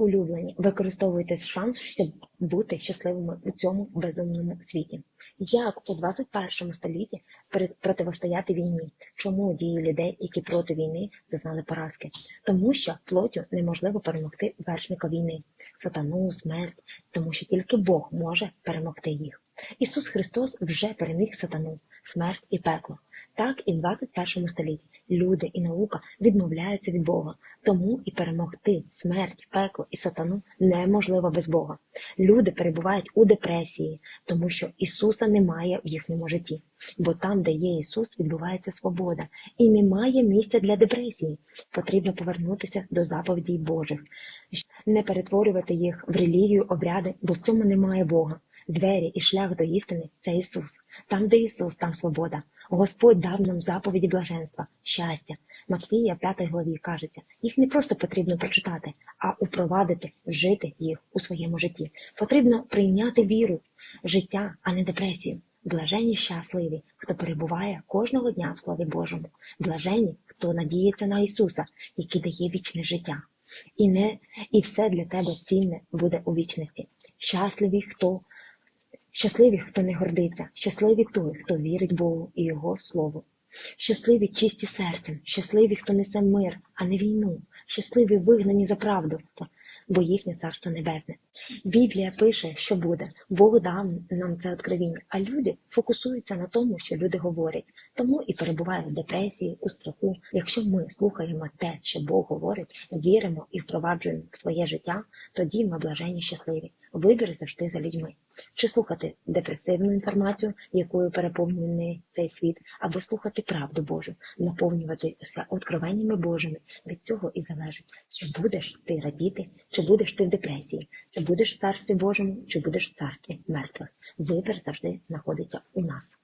Улюблені, використовуйте шанс, щоб бути щасливими у цьому безумному світі. Як у 21 столітті противостояти війні? Чому дії людей, які проти війни зазнали поразки? Тому що плоттю неможливо перемогти вершника війни, сатану, смерть, тому що тільки Бог може перемогти їх. Ісус Христос вже переміг сатану, смерть і пекло. Так і в 21 столітті люди і наука відмовляються від Бога, тому і перемогти смерть, пекло і сатану неможливо без Бога. Люди перебувають у депресії, тому що Ісуса немає в їхньому житті. Бо там, де є Ісус, відбувається свобода, і немає місця для депресії. Потрібно повернутися до заповідей Божих, не перетворювати їх в релігію, обряди, бо в цьому немає Бога. Двері і шлях до істини це Ісус. Там, де Ісус, там свобода. Господь дав нам заповіді блаженства, щастя. Матвія, 5 главі кажеться, їх не просто потрібно прочитати, а упровадити, вжити їх у своєму житті. Потрібно прийняти віру, життя, а не депресію. Блаженні щасливі, хто перебуває кожного дня в Слові Божому. Блаженні, хто надіється на Ісуса, який дає вічне життя. І не і все для тебе цінне буде у вічності. Щасливі, хто Щасливі, хто не гордиться, щасливі той, хто вірить Богу і Його Слову. Щасливі чисті серцем, щасливі, хто несе мир, а не війну, щасливі вигнані за правду, бо їхнє царство небесне. Біблія пише, що буде. Бог дав нам це откровіння, а люди фокусуються на тому, що люди говорять, тому і перебувають в депресії, у страху. Якщо ми слухаємо те, що Бог говорить, віримо і впроваджуємо в своє життя, тоді ми блаженні щасливі. Вибір завжди за людьми. Чи слухати депресивну інформацію, якою переповнений цей світ, або слухати правду Божу, наповнюватися откровеннями Божими. Від цього і залежить, чи будеш ти радіти, чи будеш ти в депресії, чи будеш в царстві Божому, чи будеш в царстві мертвих. Вибір завжди знаходиться у нас.